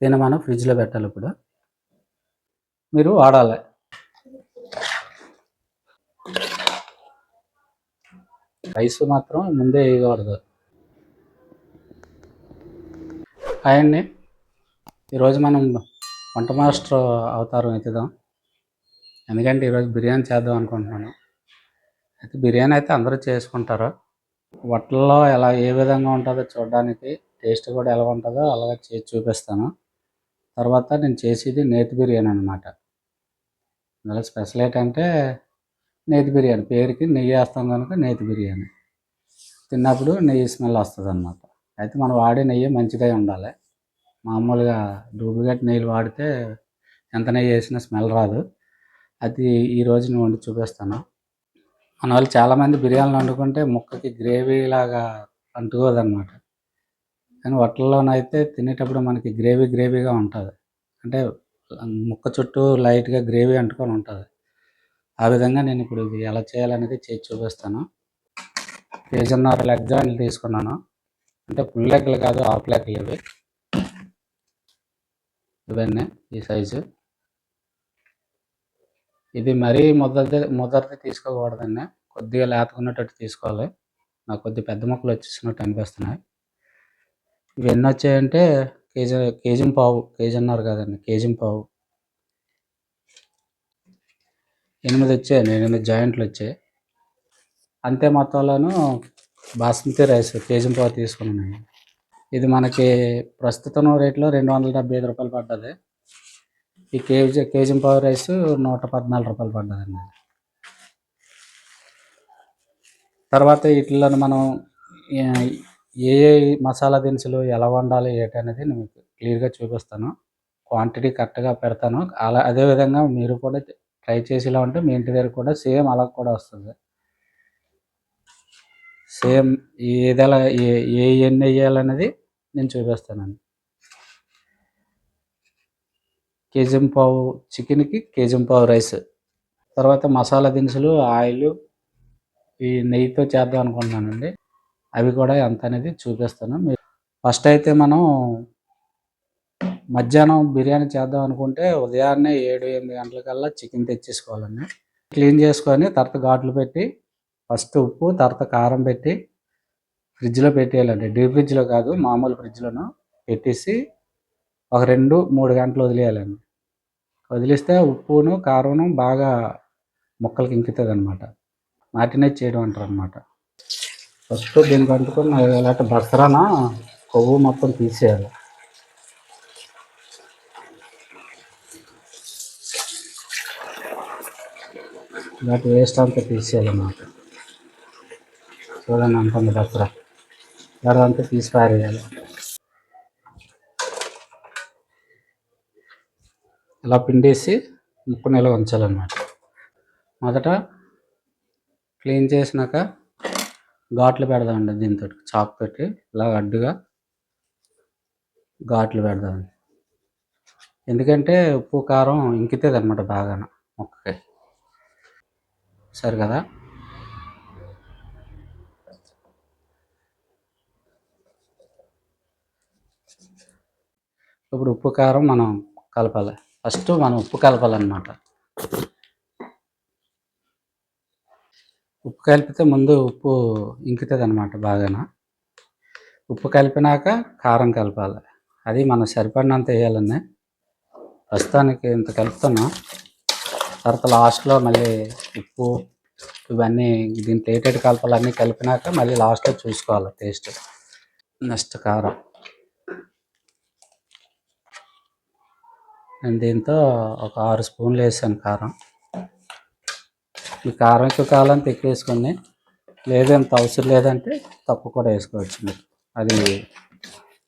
దీన్ని మనం ఫ్రిడ్జ్లో పెట్టాలి ఇప్పుడు. మీరు వాడాలి. రైస్ మాత్రం ముందే వేయకూడదు. హాయ్ అండి ఈరోజు మనం వంట మాస్టర్ అవతారం ఎత్తుదాం. ఎందుకంటే ఈరోజు బిర్యానీ చేద్దాం అనుకుంటున్నాను. అయితే బిర్యానీ అయితే అందరూ చేసుకుంటారు. వంటల్లో ఎలా ఏ విధంగా ఉంటుందో చూడడానికి టేస్ట్ కూడా ఎలా ఉంటుందో అలాగే చేసి చూపిస్తాను. తర్వాత నేను చేసేది నేతి బిర్యానీ అనమాట అందులో స్పెషల్ ఏంటంటే నేతి బిర్యానీ. పేరుకి నెయ్యి వేస్తాం కనుక నేతి బిర్యానీ. తిన్నప్పుడు నెయ్యి స్మెల్ వస్తుంది అనమాట అయితే మనం వాడే నెయ్యి మంచిదై ఉండాలి. మామూలుగా డూప్లికేట్ నెయ్యిలు వాడితే ఎంత నెయ్యి వేసినా స్మెల్ రాదు. అది ఈ నేను వండి చూపిస్తాను. మన వాళ్ళు చాలామంది బిర్యానీలు వండుకుంటే ముక్కకి గ్రేవీ లాగా అంటుకోదు కానీ వట్టల్లోనైతే తినేటప్పుడు మనకి గ్రేవీ గ్రేవీగా ఉంటుంది. అంటే ముక్క చుట్టూ లైట్గా గ్రేవీ అంటుకొని ఉంటుంది. ఆ విధంగా నేను ఇప్పుడు ఇది ఎలా చేయాలనేది చేసి చూపిస్తాను. కేజీన్నర లెగ్ జాయింట్లు తీసుకున్నాను. అంటే ఫుల్ లెగ్లు కాదు హాఫ్ లెగ్లు ఇవి. ఇవన్నీ ఈ సైజు. ఇది మరీ ముద్దది ముద్దరిది తీసుకోకూడదండి. కొద్దిగా లేతకున్నట్టు తీసుకోవాలి. నాకు కొద్ది పెద్ద మొక్కలు వచ్చేసినట్టు అనిపిస్తున్నాయి. ఇవి వచ్చాయంటే కేజీ కేజీ పావు కేజీ అన్నారు కదండి కేజీ పావు. ఎనిమిది వచ్చాయండి ఎనిమిది జాయింట్లు వచ్చాయి. అంతే మొత్తంలోనూ బాస్మతి రైస్ కేజీ పావు తీసుకున్నాను ఇది మనకి ప్రస్తుతం రేట్లో రెండు వందల డెబ్బై ఐదు రూపాయలు పడ్డది. ఈ కేజీ కేజీ పావు రైస్ నూట పద్నాలుగు రూపాయలు పడ్డదండి. తర్వాత వీటిలో మనం ఏ- ఏ మసాలా దినుసులు ఎలా వండాలి ఏంటి అనేది నేను మీకు క్లియర్గా చూపిస్తాను. క్వాంటిటీ కరెక్ట్గా పెడతాను. అలా అదేవిధంగా మీరు కూడా ట్రై చేసేలా ఉంటే మీ ఇంటి దగ్గర కూడా సేమ్ అలా కూడా వస్తుంది. సేమ్ ఏదెలా ఏ ఏ ఎన్ని వేయాలనేది నేను చూపిస్తానండి. కేజీ పావు చికెన్కి కేజీ పావు రైస్. తర్వాత మసాలా దినుసులు ఆయిల్ ఈ నెయ్యితో చేద్దాం అనుకుంటున్నానండి. అవి కూడా ఎంత అనేది చూపిస్తాను మీరు ఫస్ట్ అయితే మనం మధ్యాహ్నం బిర్యానీ చేద్దాం అనుకుంటే ఉదయాన్నే ఏడు ఎనిమిది గంటలకల్లా చికెన్ తెచ్చేసుకోవాలండి. క్లీన్ చేసుకొని తర్వాత ఘాట్లు పెట్టి ఫస్ట్ ఉప్పు తర్వాత కారం పెట్టి ఫ్రిడ్జ్లో పెట్టేయాలండి. డీప్ ఫ్రిడ్జ్లో కాదు మామూలు ఫ్రిడ్జ్లోనూ పెట్టేసి ఒక రెండు మూడు గంటలు వదిలేయాలండి. వదిలిస్తే ఉప్పును కారం బాగా ముక్కలకి ఇంకుతుంది అనమాట మాటినేట్ చేయడం అంటారు అనమాట ఫస్ట్ దీనికి అంటుకొని ఇలాంటి బసరాన కొవ్వు మొత్తం తీసేయాలి. ఇలాంటి వేస్ట్ అంతా తీసేయాలి అన్నమాట. చూడండి అంటుంది బసరా ఇలాంటిదంతా తీసి పారేయాలి. ఇలా పిండేసి ముక్కు నెల ఉంచాలన్నమాట. మొదట క్లీన్ చేసినాక ఘాట్లు పెడదామండి దీంతో. చాక్ పెట్టి ఇలా అడ్డుగా ఘాట్లు పెడదామండి ఎందుకంటే ఉప్పు కారం ఇంకితేది అనమాట బాగా మొక్కకి. సరే కదా? ఇప్పుడు ఉప్పు కారం మనం కలపాలి. ఫస్ట్ మనం ఉప్పు కలపాలన్నమాట. ఉప్పు కలిపితే ముందు ఉప్పు ఇంకుతుంది అనమాట బాగాన. ఉప్పు కలిపినాక కారం కలపాలి. అది మనం సరిపడినంత వేయాలన్నీ. ప్రస్తుతానికి ఇంత కలుపుతున్నాం. తర్వాత లాస్ట్లో మళ్ళీ ఉప్పు ఇవన్నీ దీంట్లో ఏటేటి కలపాలన్నీ కలిపినాక మళ్ళీ లాస్ట్లో చూసుకోవాలి టేస్ట్. నెక్స్ట్ కారం. నేను దీంతో ఒక ఆరు స్పూన్లు వేసాను కారం. ఈ కారం ఎక్కువ కావాలంటే ఎక్కువ వేసుకోండి లేదు ఎంత అవసరం లేదంటే తక్కువ కూడా వేసుకోవచ్చు మీరు. అది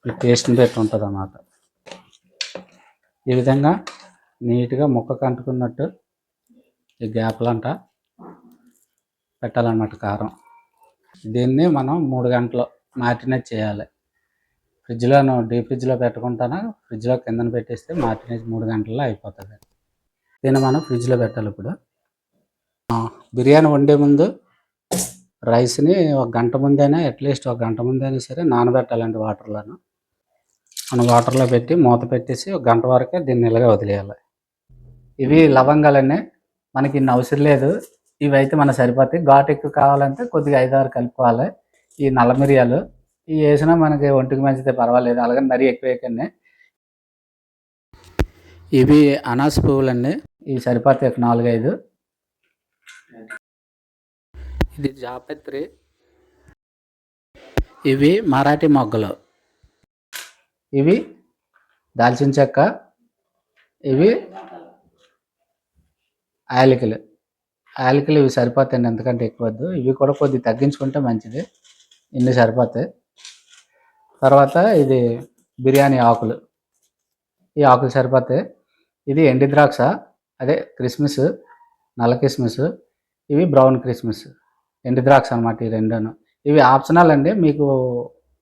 ఈ టేస్ట్ని బట్టి ఉంటుంది అన్నమాట ఈ విధంగా నీట్గా ముక్కకు అంటుకున్నట్టు ఈ గ్యాప్లంట పెట్టాలన్నమాట కారం. దీన్ని మనం మూడు గంటలు మాటినేట్ చేయాలి. ఫ్రిడ్జ్లో డీప్ ఫ్రిడ్జ్లో పెట్టకుండా ఫ్రిడ్జ్లో కిందన పెట్టేస్తే మాటినేట్ మూడు గంటల్లో అయిపోతుంది. దీన్ని మనం ఫ్రిడ్జ్లో పెట్టాలి ఇప్పుడు. బిర్యానీ వండే ముందు రైస్ని ఒక గంట ముందైనా అట్లీస్ట్ ఒక గంట ముందైనా సరే నానబెట్టాలండి వాటర్లోను. మనం వాటర్లో పెట్టి మూత పెట్టేసి ఒక గంట వరకే దీన్ని నిలగా వదిలేయాలి. ఇవి లవంగాలన్నీ మనకి ఇన్ని అవసరం లేదు. ఇవి అయితే మనకు సరిపోతాయి. ఘాటు ఎక్కువ కావాలంటే కొద్దిగా ఐదారు కలుపుకోవాలి. ఈ నల్ల మిరియాలు ఇవి వేసినా మనకి ఒంటికి మంచిదే పర్వాలేదు. అలాగే మరీ ఎక్కువ వేయకండి. ఇవి అనాస పువ్వులండి. ఇవి సరిపోతాయి ఒక నాలుగైదు. ఇది జాపత్రి. ఇవి మరాఠీ మొగ్గలు. ఇవి దాల్చిన చెక్క. ఇవి యాలకులు. యాలకులు ఇవి సరిపోతాయండి ఎందుకంటే ఎక్కువ వద్దు. ఇవి కూడా కొద్ది తగ్గించుకుంటే మంచిది. ఇన్ని సరిపోతాయి. తర్వాత ఇది బిర్యానీ ఆకులు. ఈ ఆకులు సరిపోతాయి. ఇది ఎండి ద్రాక్ష అదే క్రిస్మస్ నల్ల కిస్మిస్ ఇవి బ్రౌన్ క్రిస్మస్. ఎండు ద్రాక్ష అనమాట ఈ రెండును. ఇవి ఆప్షనల్ అండి. మీకు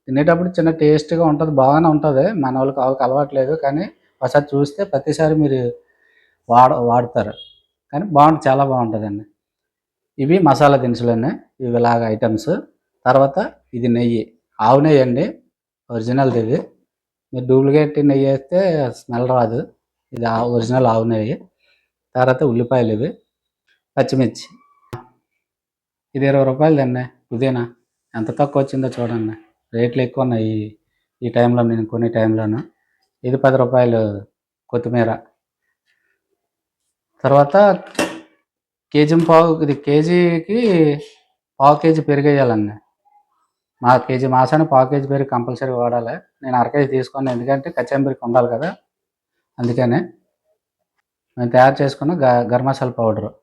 తినేటప్పుడు చిన్న టేస్ట్గా ఉంటుంది బాగానే ఉంటుంది. మన వాళ్ళకి ఆవుకి అలవాట్లేదు కానీ ఒకసారి చూస్తే ప్రతిసారి మీరు వాడ వాడతారు. కానీ బాగుంటుంది చాలా బాగుంటుందండి. ఇవి మసాలా దినుసులన్నీ ఇవి ఇలాగ ఐటమ్స్. తర్వాత ఇది నెయ్యి. ఆవు నెయ్యి అండి. ఒరిజినల్ది ఇది. మీరు డూప్లికేట్ నెయ్యి వేస్తే స్మెల్ రాదు. ఇది ఒరిజినల్ ఆవు నెయ్యి. తర్వాత ఉల్లిపాయలు ఇవి. పచ్చిమిర్చి. ఇది ఇరవై రూపాయలు అండి పుదీనా ఎంత తక్కువ వచ్చిందో చూడండి రేట్లు ఎక్కువ ఉన్నాయి ఈ- టైంలో నేను కొనే టైంలోను. ఇది పది రూపాయలు కొత్తిమీర. తర్వాత కేజీ పావు ఇది కేజీకి పావు కేజీ పెరిగేయాలండి మా కేజీ మాసాన్ని పావు కేజీ పెరుగు కంపల్సరీ వాడాలి. నేను అర కేజీ తీసుకున్నాను ఎందుకంటే కచ్చంబరికి ఉండాలి కదా. అందుకనే మేము తయారు చేసుకున్న గ గరం మసాలా పౌడరు.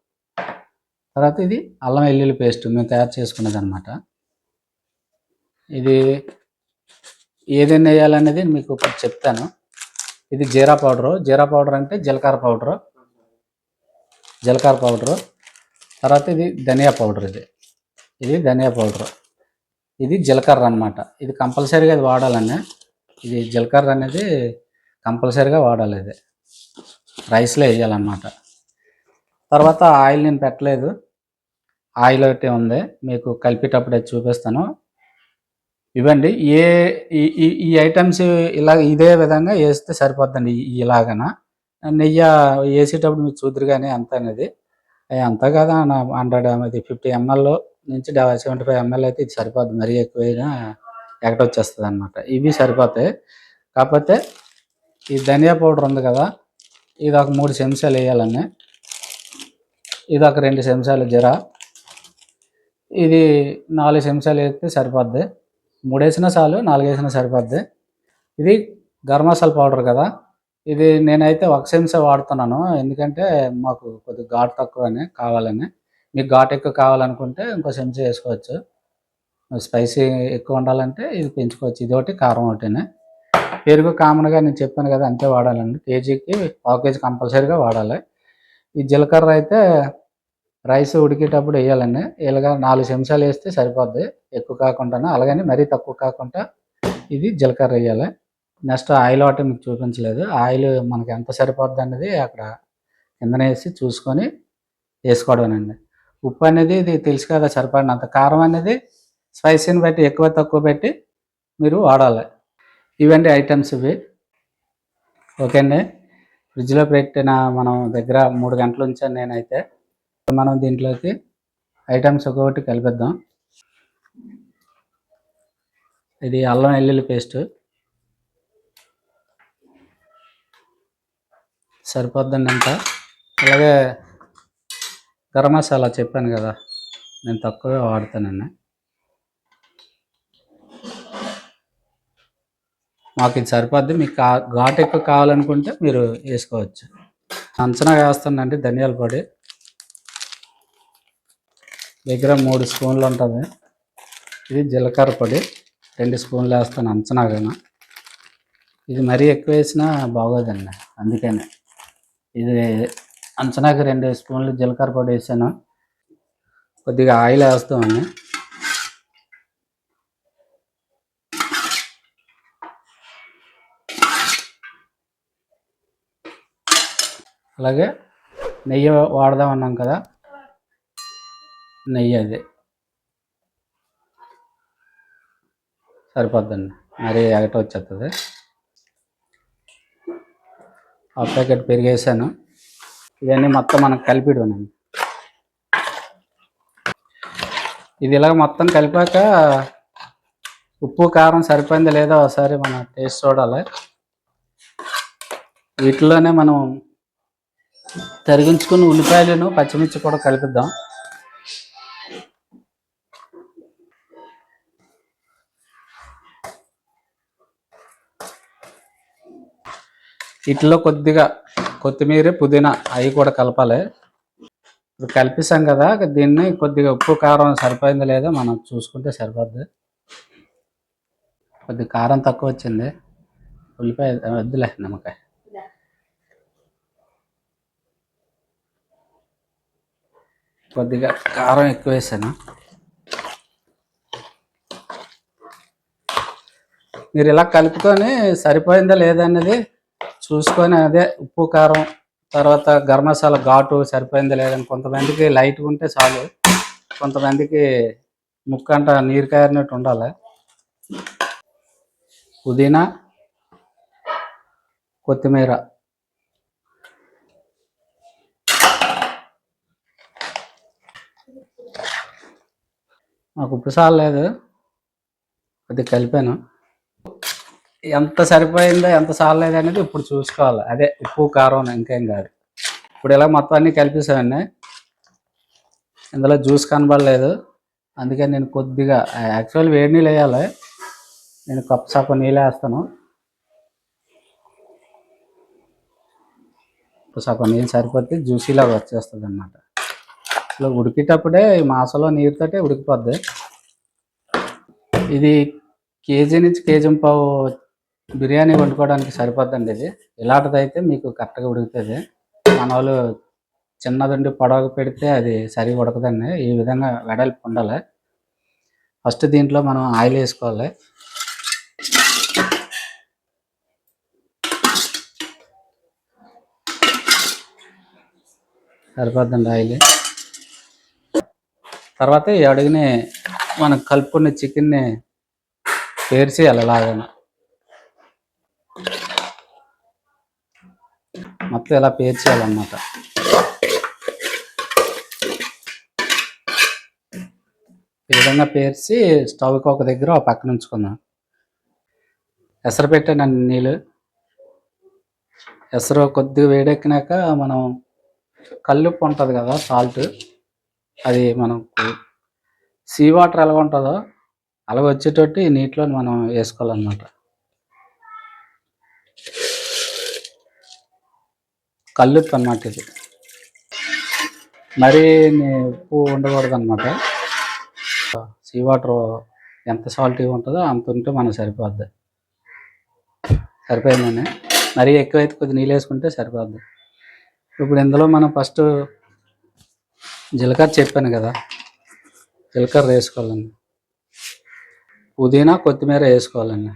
తర్వాత ఇది అల్లం వెల్లుల్లి పేస్ట్ మేము తయారు చేసుకున్నది అనమాట ఇది ఏదైనా వేయాలనేది మీకు ఇప్పుడు చెప్తాను. ఇది జీరా పౌడరు. జీరా పౌడర్ అంటే జీలకర్ర పౌడరు. జీలకర్ర పౌడరు. తర్వాత ఇది ధనియా పౌడర్ ఇది. ఇది ధనియా పౌడరు. ఇది జీలకర్ర అన్నమాట. ఇది కంపల్సరీగా ఇది వాడాలన్నా ఇది జీలకర్ర అనేది కంపల్సరీగా వాడాలి ఇది. రైస్లో వేయాలన్నమాట. తర్వాత ఆయిల్ నేను పెట్టలేదు. ఆయిల్ ఒకటి ఉంది మీకు కలిపేటప్పుడు అది చూపిస్తాను. ఇవ్వండి ఏ ఈ ఈ- ఈ ఐటమ్స్ ఇలా ఇదే విధంగా వేస్తే సరిపోద్దండి ఇలాగన. నెయ్యి వేసేటప్పుడు మీరు చూద్దరు కానీ అంత అనేది. అంత కదా హండ్రెడ్ అది ఫిఫ్టీ ఎంఎల్ నుంచి సెవెంటీ ఫైవ్ ఎంఎల్ అయితే ఇది సరిపోద్ది మరీ ఎక్కువైనా ఎక్కడ వచ్చేస్తుంది అనమాట ఇవి సరిపోతాయి. కాకపోతే ఈ ధనియా పౌడర్ ఉంది కదా ఇది ఒక మూడు చెంచాలు వేయాలని ఇది ఒక రెండు చెంచాలు జీరా. ఇది నాలుగు చెంచాలు వేస్తే సరిపోద్ది. మూడేసిన చాలు నాలుగు సరిపోద్ది. ఇది గరం మసాలా పౌడర్ కదా. ఇది నేనైతే ఒక చెంచా వాడుతున్నాను. ఎందుకంటే మాకు కొద్దిగా ఘాట్ తక్కువ అని కావాలని. మీకు ఘాట్ ఎక్కువ కావాలనుకుంటే ఇంకో చెంచా వేసుకోవచ్చు. స్పైసీ ఎక్కువ ఉండాలంటే ఇది పెంచుకోవచ్చు. ఇది ఒకటి కారం ఒకటినే. పెరుగు కామన్గా నేను చెప్పాను కదా అంతే వాడాలండి. కేజీకి పావు కేజీ కంపల్సరీగా వాడాలి. ఈ జీలకర్ర అయితే రైస్ ఉడికేటప్పుడు వేయాలండి ఇలాగా నాలుగు చెంచాలు వేస్తే సరిపోద్ది. ఎక్కువ కాకుండా అలాగని మరీ తక్కువ కాకుండా ఇది జీలకర్ర వేయాలి. నెక్స్ట్ ఆయిల్ ఒకటి మీకు చూపించలేదు. ఆయిల్ మనకి ఎంత సరిపోద్ది అనేది అక్కడ కిందనేసి చూసుకొని వేసుకోవడమేనండి. ఉప్పు అనేది ఇది తెలుసు కదా సరిపడినంత. కారం అనేది స్పైసీని బట్టి ఎక్కువ తక్కువ పెట్టి మీరు వాడాలి. ఇవండి ఐటమ్స్ ఇవి. ఓకే అండి. ఫ్రిడ్జ్లో పెట్టిన మనం దగ్గర మూడు గంటలు ఉంచాను నేనైతే. మనం దీంట్లోకి ఐటమ్స్ ఒక్కొక్కటి కలిపిద్దాం. ఇది అల్లం వెల్లుల్లి పేస్ట్. సరిపోద్దండి అంత. అలాగే గరం మసాలా చెప్పాను కదా నేను తక్కువే వాడతానండి మాకు ఇది సరిపోద్ది. మీకు కా ఎక్కువ కావాలనుకుంటే మీరు వేసుకోవచ్చు. అంచనా వేస్తానండి ధనియాల పొడి. దగ్గర మూడు స్పూన్లు ఉంటుంది. ఇది జీలకర్ర పొడి. రెండు స్పూన్లు వేస్తాను అంచనాగా ఇది మరీ ఎక్కువ వేసినా బాగోదండి. అందుకనే. ఇది అంచనాకి రెండు స్పూన్లు జీలకర్ర పొడి వేసాను. కొద్దిగా ఆయిల్ వేస్తామండి అలాగే నెయ్యి వాడదాం అన్నాం కదా. నెయ్యి అది. సరిపోద్దండి. మరి ఎగట వచ్చేస్తుంది ఆ ప్యాకెట్ పెరిగేసాను. ఇవన్నీ మొత్తం మనం కలిపిడనండి. ఇది ఇలా మొత్తం కలిపాక ఉప్పు కారం సరిపోయిందో లేదో ఒకసారి మనం టేస్ట్ చూడాలి. వీటిలోనే మనం తరిగించుకుని ఉల్లిపాయలను పచ్చిమిర్చి కూడా కలిపిద్దాం. వీటిలో కొద్దిగా కొత్తిమీర పుదీనా అవి కూడా కలపాలి. ఇప్పుడు కలిపిస్తాం కదా దీన్ని కొద్దిగా ఉప్పు కారం సరిపోయిందో లేదో మనం చూసుకుంటే సరిపోద్ది. కొద్దిగా కారం తక్కువ వచ్చింది. ఉల్లిపాయ వద్దులే నిమ్మకాయ. కొద్దిగా కారం ఎక్కువ వేసాను. మీరు ఇలా కలుపుకొని సరిపోయిందా లేదా అన్నది చూసుకొని అదే ఉప్పు కారం తర్వాత గరం మసాలా ఘాటు సరిపోయింది లేదని కొంతమందికి లైట్గా ఉంటే చాలు. కొంతమందికి ముక్కంట నీరు కారినట్టు ఉండాలి. పుదీనా కొత్తిమీర. నాకు ఉప్పు సాలేదు అది కలిపాను. ఎంత సరిపోయిందో ఎంత సాలలేదు అనేది ఇప్పుడు చూసుకోవాలి. అదే ఉప్పు కారం ఇంకేం కాదు. ఇప్పుడు ఇలా మొత్తం అన్నీ కలిపేసామండి ఇందులో జ్యూస్ కనబడలేదు. అందుకని నేను కొద్దిగా యాక్చువల్ వేడి నీళ్ళు వేయాలి. నేను కప్పు సగం నీళ్ళు వేస్తాను. సగం నీళ్ళు సరిపోతే జ్యూసీలాగా వచ్చేస్తుంది అనమాట ఇలా ఉడికేటప్పుడే ఈ మాసంలో నీరుతోటే ఉడికిపోద్ది. ఇది కేజీ నుంచి కేజీ పావు బిర్యానీ వండుకోవడానికి సరిపోద్దండి ఇది. ఇలాంటిదైతే మీకు కరెక్ట్గా ఉడుకుతుంది. మన వాళ్ళు చిన్నదండి పొడవకు పెడితే అది సరిగా ఉడకదండి. ఈ విధంగా వెడల్పు ఉండాలి. ఫస్ట్ దీంట్లో మనం ఆయిల్ వేసుకోవాలి. సరిపోద్దండి ఆయిల్. తర్వాత ఈ అడుగుని మనం కలుపుకున్న చికెన్ని పేర్చేయాలి అలాగనే మొత్తం ఇలా పేర్చేయాలన్నమాట ఈ విధంగా పేర్చి స్టవ్కి ఒక దగ్గర ఒక పక్కన ఉంచుకుందాం. ఎసరు పెట్టానండి నీళ్ళు. ఎసరు కొద్దిగా వేడెక్కినాక మనం కల్లుప్పు ఉంటుంది కదా సాల్ట్. అది మనం సీ వాటర్ ఎలా ఉంటుందో అలా వచ్చేటట్టు ఈ నీటిలో మనం వేసుకోవాలన్నమాట. కల్లుప్పు అన్నమాట ఇది. మరీ నీ- ఉప్పు ఉండకూడదు అనమాట సీ వాటర్ ఎంత సాల్టీ ఉంటుందో అంత ఉంటే మనకు సరిపోద్ది. సరిపోయిందని మరీ ఎక్కువైతే కొద్దిగా నీళ్ళు వేసుకుంటే సరిపోద్ది. ఇప్పుడు ఇందులో మనం ఫస్ట్ జీలకర్ర చెప్పాను కదా. జీలకర్ర వేసుకోవాలండి. పుదీనా కొత్తిమీర వేసుకోవాలండి.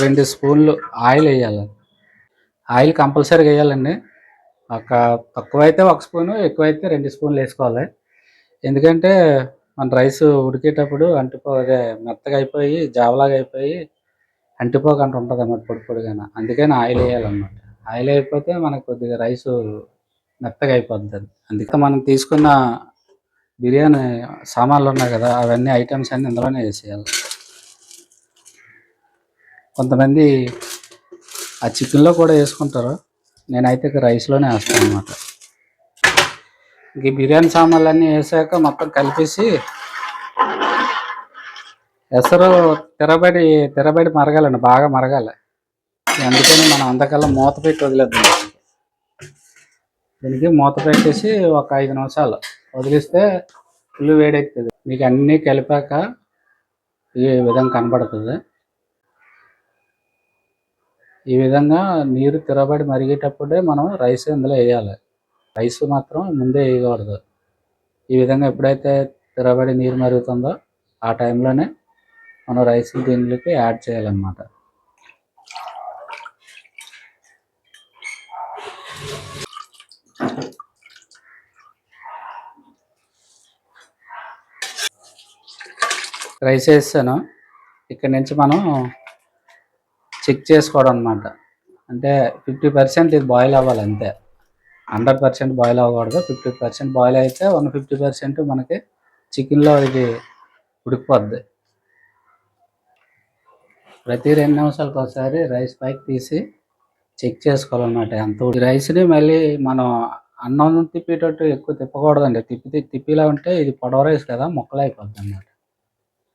రెండు స్పూన్లు ఆయిల్ వేయాలండి ఆయిల్ కంపల్సరీగా వేయాలండి. ఒక తక్కువైతే ఒక స్పూను ఎక్కువైతే రెండు స్పూన్లు వేసుకోవాలి. ఎందుకంటే మన రైస్ ఉడికేటప్పుడు అంటిపో అదే మెత్తగా అయిపోయి జావలాగా అయిపోయి అంటిపోకుండా ఉంటుంది అన్నమాట పొడి పొడిగానే. అందుకని ఆయిల్ వేయాలన్నమాట. ఆయిల్ అయిపోతే మనకు కొద్దిగా రైస్ మెత్తగా అయిపోద్ది అది. అందుకే మనం తీసుకున్న బిర్యానీ సామాన్లు ఉన్నాయి కదా అవన్నీ ఐటమ్స్ అన్నీ ఇందులోనే వేసేయాలి. కొంతమంది ఆ చికెన్లో కూడా వేసుకుంటారు. నేనైతే రైస్లోనే వేస్తాను అనమాట ఇంక ఈ బిర్యానీ సామాన్లు అన్నీ వేసాక మొత్తం కలిపేసి ఎసరు తెరబడి తెరబడి మరగాలండి బాగా మరగాలి. అందుకని మనం అంతకల్లా మూత పెట్టి వదిలేద్దాం. దీనికి మూత పెట్టేసి ఒక ఐదు నిమిషాలు వదిలిస్తే ఫుల్ వేడెక్కుతుంది. మీకు అన్నీ కలిపాక ఈ విధంగా కనబడుతుంది. ఈ విధంగా నీరు తిరబడి మరిగేటప్పుడే మనం రైస్ ఇందులో వేయాలి. రైస్ మాత్రం ముందే వేయకూడదు. ఈ విధంగా ఎప్పుడైతే తిరబడి నీరు మరుగుతుందో ఆ టైంలోనే మనం రైస్ దీనికి యాడ్ చేయాలన్నమాట. రైస్ వేస్తాను ఇక్కడ నుంచి మనం చెక్ చేసుకోవడం అనమాట అంటే ఫిఫ్టీ పర్సెంట్ ఇది బాయిల్ అవ్వాలి అంతే. హండ్రెడ్ పర్సెంట్ బాయిల్ అవ్వకూడదు. ఫిఫ్టీ పర్సెంట్ బాయిల్ అయితే వన్ ఫిఫ్టీ పర్సెంట్ మనకి చికెన్లో ఇది ఉడికిపోద్ది. ప్రతి రెండు నిమిషాలకు ఒకసారి రైస్ పైకి తీసి చెక్ చేసుకోవాలన్నమాట. ఎంత రైస్ని మళ్ళీ మనం అన్నం తిప్పేటట్టు ఎక్కువ తిప్పకూడదండి. తిప్పి తిప్పిలా ఉంటే ఇది పొడవ రైస్ కదా ముక్కలు అయిపోద్ది అన్నమాట.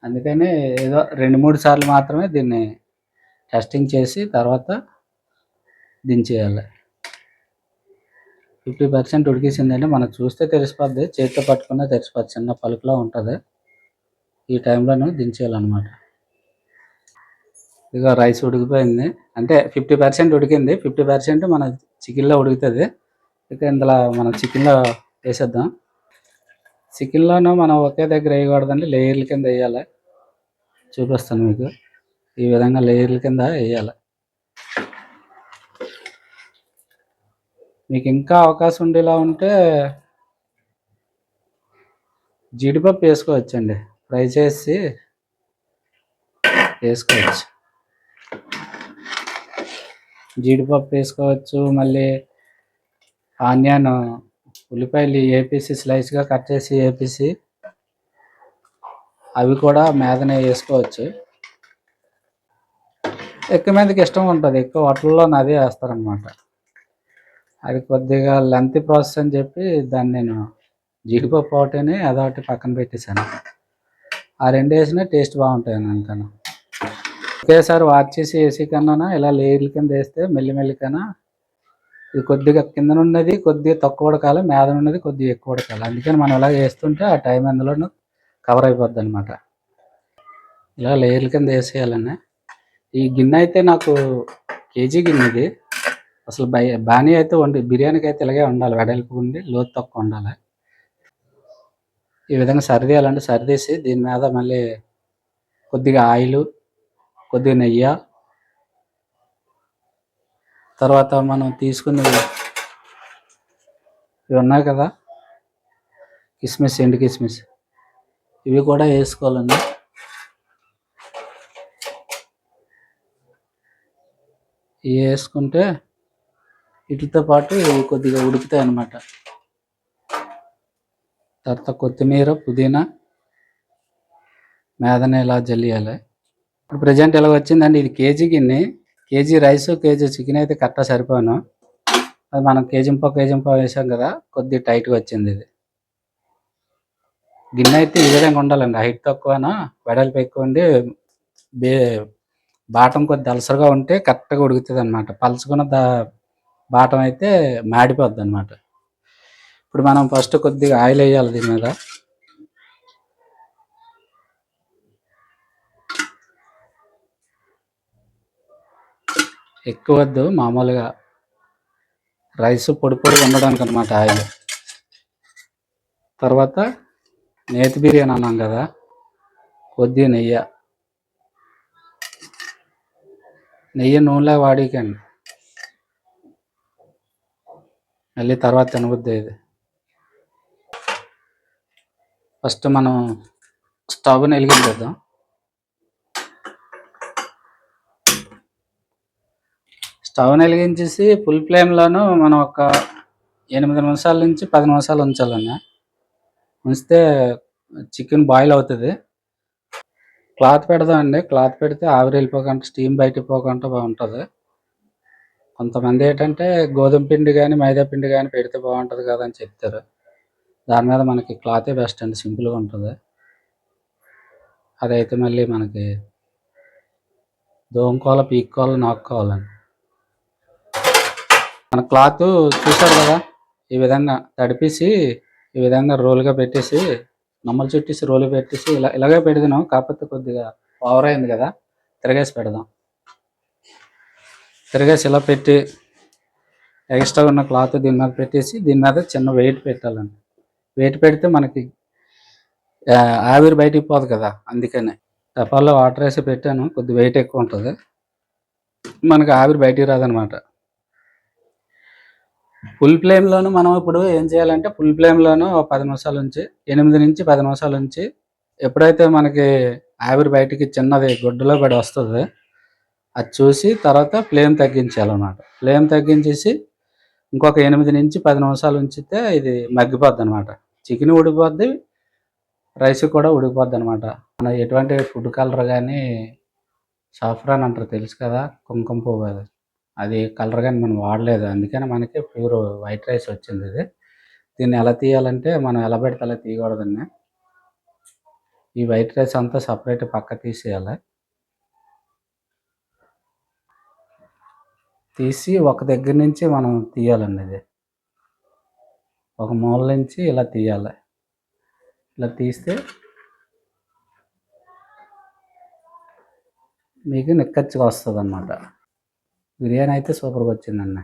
అందుకని ఏదో రెండు మూడు సార్లు మాత్రమే దీన్ని టెస్టింగ్ చేసి తర్వాత దించేయాలి. ఫిఫ్టీ పర్సెంట్ ఉడికేసిందంటే మనకు చూస్తే తెలిసిపోద్ది. చేతితో పట్టుకున్నా తెలిసిపోద్ది. చిన్న పలుకులో ఉంటుంది. ఈ టైంలోనూ దించేయాలన్నమాట. ఇక రైస్ ఉడికిపోయింది. అంటే ఫిఫ్టీ పర్సెంట్ ఉడికింది. ఫిఫ్టీ పర్సెంట్ మన చికెన్లో ఉడుకుతుంది. ఇక ఇందులో మనం చికెన్లో వేసేద్దాం. చికెన్లోనూ మనం ఒకే దగ్గర వేయకూడదండి. లేయర్ల కింద వేయాలి. చూపిస్తాను మీకు. ఈ విధంగా లేయర్ల కింద వేయాలి. మీకు ఇంకా అవకాశం ఉండేలా ఉంటే జీడిపప్పు వేసుకోవచ్చండి. ఫ్రై చేసి వేసుకోవచ్చు. జీడిపప్పు వేసుకోవచ్చు మళ్ళీ ఆనియన్ ఉల్లిపాయలు ఏపీసి స్లైస్గా కట్ చేసి ఏపీసి అవి కూడా మేదనే వేసుకోవచ్చు. ఎక్కువ మందికి ఇష్టం ఉంటుంది. ఎక్కువ హోటల్లో అదే వేస్తారనమాట. అది కొద్దిగా లెంత్ ప్రాసెస్ అని చెప్పి దాన్ని నేను జీడిపప్పు ఒకటిని అదొకటి పక్కన పెట్టేశాను. ఆ రెండు వేసిన టేస్ట్ బాగుంటాయి అనుకన్నా ఒకేసారి వాచ్ చేసి ఏసీ కన్నా ఇలా లేయర్ల కింద వేస్తే మెల్లిమెల్లికన్నా ఇది కొద్దిగా కింద ఉన్నది కొద్దిగా తక్కువ ఉడకాలి మీద ఉన్నది కొద్దిగా ఎక్కువ ఉడకాలి. అందుకని మనం ఇలా వేస్తుంటే ఆ టైం అందులోనూ కవర్ అయిపోద్ది అనమాట ఇలా లేయర్ల కింద వేసేయాలని ఈ గిన్నె అయితే నాకు కేజీ గిన్నె ఇది. అసలు బై బాణీ అయితే వండి బిర్యానీకి అయితే ఇలాగే ఉండాలి వెడల్పు ఉండి లోతు తక్కువ ఉండాలి ఈ విధంగా సరిదేయాలంటే సరిదేసి దీని మీద మళ్ళీ కొద్దిగా ఆయిల్ కొద్దిగా నెయ్యి. తర్వాత మనం తీసుకుని ఇవి ఉన్నాయి కదా కిస్మిస్ ఎండు కిస్మిస్. ఇవి కూడా వేసుకోవాలండి. ఇవి వేసుకుంటే వీటితో పాటు కొద్దిగా ఉడుకుతాయి అన్నమాట. తర్వాత కొత్తిమీర పుదీనా మేదన ఇలా జల్లియాలి. ఇప్పుడు ప్రజెంట్ ఇలా వచ్చిందండి ఇది కేజీ గిన్నె. కేజీ రైస్ కేజీ చికెన్ అయితే కరెక్ట్గా సరిపోయాను అది మనం కేజీ కేజింపా వేసాం కదా కొద్దిగా టైట్గా వచ్చింది ఇది. గిన్నె అయితే ఈ విధంగా ఉండాలండి. హైట్ తక్కువనా వెడల్పు ఎక్కువ ఉండి బే బాటం కొద్ది దలసరగా ఉంటే కరెక్ట్గా ఉడుకుతుంది అనమాట పలుచుకున్న దా బాటం అయితే మాడిపోద్ది అనమాట ఇప్పుడు మనం ఫస్ట్ కొద్దిగా ఆయిల్ వేయాలి దీని మీద. ఎక్కువ వద్దు మామూలుగా రైస్ పొడి పొడి ఉండడానికి అనమాట ఆయిల్. తర్వాత నేతి బిర్యానీ అన్నాం కదా కొద్దిగా నెయ్యి. నెయ్యి నూనెలా వాడికండి మళ్ళీ తర్వాత తినబుద్ది ఇది ఫస్ట్ మనం స్టవ్ని వెలిగించేద్దాం స్టవ్ని వెలిగించేసి ఫుల్ ఫ్లేమ్లోను మనం ఒక ఎనిమిది నిమిషాల నుంచి పది నిమిషాలు ఉంచాలన్నా. ఉంచితే చికెన్ బాయిల్ అవుతుంది. క్లాత్ పెడదామండి. క్లాత్ పెడితే ఆవిరి వెళ్ళిపోకుండా స్టీమ్ బయటికి పోకుండా బాగుంటుంది. కొంతమంది ఏంటంటే గోధుమ పిండి కానీ మైదా పిండి కానీ పెడితే బాగుంటుంది కదా అని చెప్తారు. దాని మీద మనకి క్లాతే బెస్ట్ అండి. సింపుల్గా ఉంటుంది. అదైతే మళ్ళీ మనకి దోమకోల పీక్కోల నాక్కోవాలండి మన క్లాత్ చూసారు కదా? ఈ విధంగా తడిపేసి ఈ విధంగా రోల్గా పెట్టేసి నమ్మలు చుట్టేసి రోలు పెట్టేసి ఇలా ఇలాగే పెడదాం కాకపోతే కొద్దిగా ఓవర్ అయింది కదా తిరగేసి పెడదాం. తిరగేసి ఇలా పెట్టి ఎక్స్ట్రా ఉన్న క్లాత్ దీని మీద పెట్టేసి దీని మీద చిన్న వెయిట్ పెట్టాలండి. వెయిట్ పెడితే మనకి ఆవిరి బయటికి పోదు కదా అందుకనే. టపాల్లో వాటర్ వేసి పెట్టాను కొద్ది వెయిట్ ఎక్కువ ఉంటుంది. మనకి ఆవిరి బయటికి రాదనమాట. ఫుల్ ఫ్లేమ్లోను మనం ఇప్పుడు ఏం చేయాలంటే ఫుల్ ఫ్లేమ్లోను ఒక పది నిమిషాల నుంచి ఎనిమిది నుంచి పది నిమిషాల నుంచి ఎప్పుడైతే మనకి ఆవిరి బయటికి చిన్నది గుడ్డలో పడి వస్తుంది అది చూసి తర్వాత ఫ్లేమ్ తగ్గించాలన్నమాట. ఫ్లేమ్ తగ్గించేసి ఇంకొక ఎనిమిది నుంచి పది నిమిషాలు ఉంచితే ఇది మగ్గిపోద్ది అనమాట చికెన్ ఉడికిపోద్ది రైస్ కూడా ఉడికిపోద్ది అనమాట మన ఎటువంటి ఫుడ్ కలర్ కానీ సాఫ్రాన్ అంటారు తెలుసు కదా? కుంకుమ పువ్వు అది. అది కలర్ కానీ మనం వాడలేదు. అందుకని మనకి ప్యూర్ వైట్ రైస్ వచ్చింది ఇది. దీన్ని ఎలా తీయాలంటే మనం ఎలా పెడితే అలా తీయకూడదండి ఈ వైట్ రైస్ అంతా సపరేట్ పక్క తీసేయాలి. తీసి ఒక దగ్గర నుంచి మనం తీయాలండి ఇది. ఒక మూల నుంచి ఇలా తీయాలి. ఇలా తీస్తే మీకు నిక్కచ్చిగా వస్తుంది అన్నమాట బిర్యానీ అయితే సూపర్గా వచ్చిందన్న.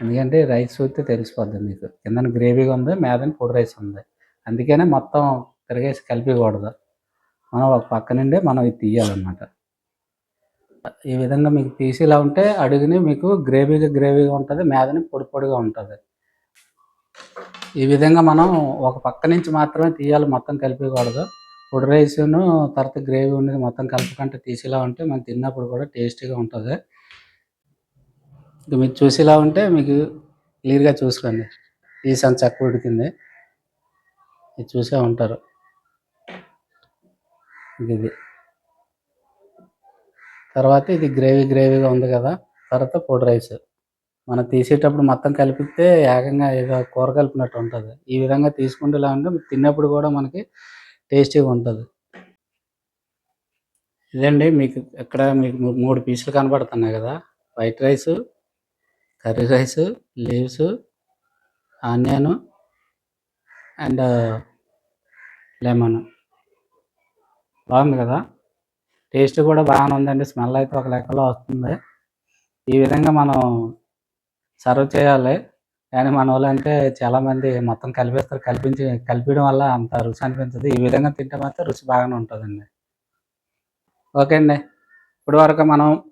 ఎందుకంటే రైస్ చూస్తే తెలిసిపోద్ది మీకు. కింద గ్రేవీగా ఉంది మీదని పొడి రైస్ ఉంది. అందుకనే మొత్తం తిరిగేసి కలిపకూడదు మనం ఒక పక్క నుండి మనం ఇది తీయాలన్నమాట. ఈ విధంగా మీకు తీసి ఇలా ఉంటే అడుగుని మీకు గ్రేవీగా గ్రేవీగా ఉంటుంది మీదని పొడి పొడిగా ఉంటుంది. ఈ విధంగా మనం ఒక పక్క నుంచి మాత్రమే తీయాలి మొత్తం కలిపకూడదు పొడి రైస్ను తర్వాత గ్రేవీ ఉన్నది మొత్తం కలపకంటే తీసేలా ఉంటే మనం తిన్నప్పుడు కూడా టేస్టీగా ఉంటుంది. ఇక మీరు చూసేలా ఉంటే మీకు క్లియర్గా చూసుకోండి. ఈ సన్ చక్క ఉడికింది. ఇది చూసే ఉంటారు. ఇది. తర్వాత ఇది గ్రేవీ గ్రేవీగా ఉంది కదా. తర్వాత పొడి రైస్. మనం తీసేటప్పుడు మొత్తం కలిపితే ఏకంగా ఏదో కూర కలిపినట్టు ఉంటుంది. ఈ విధంగా తీసుకుంటే ఇలా ఉంటే తిన్నప్పుడు కూడా మనకి టేస్టీగా ఉంటుంది. ఇదండి మీకు ఇక్కడ మీకు మూడు పీసులు కనబడుతున్నాయి కదా. White rice curry rice leaves onion and lemon. బాగుంది కదా? టేస్ట్ కూడా బాగానే ఉందండి. స్మెల్ అయితే ఒక లెక్కలో వస్తుంది. ఈ విధంగా మనం సర్వ్ చేయాలి. కానీ మన వాళ్ళు అంటే చాలామంది మొత్తం కలిపేస్తారు. కల్పించి కలిపించడం వల్ల అంత రుచి అనిపించదు. ఈ విధంగా తింటే మాత్రం రుచి బాగానే ఉంటుందండి. ఓకే అండి. ఇప్పటివరకు వరకు మనం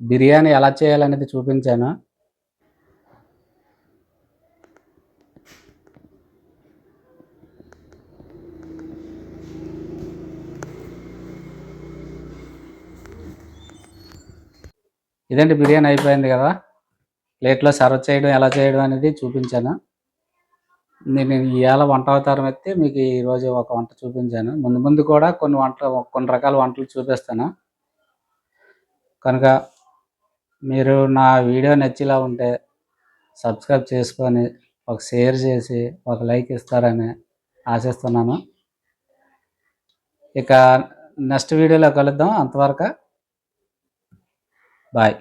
బిర్యానీ ఎలా చేయాలనేది చూపించాను? ఇదండి బిర్యానీ అయిపోయింది కదా? ప్లేట్లో సర్వ్ చేయడం ఎలా చేయడం అనేది చూపించాను? నేను ఇవాళ వంట అవతారం అయితే మీకు ఈరోజు ఒక వంట చూపించాను. ముందు ముందు కూడా కొన్ని వంటలు కొన్ని రకాల వంటలు చూపిస్తాను. కనుక మీరు నా వీడియో నచ్చేలా ఉంటే సబ్స్క్రైబ్ చేసుకొని ఒక షేర్ చేసి ఒక లైక్ ఇస్తారని ఆశిస్తున్నాను. ఇక నెక్స్ట్ వీడియోలో కలుద్దాం. అంతవరకు బాయ్.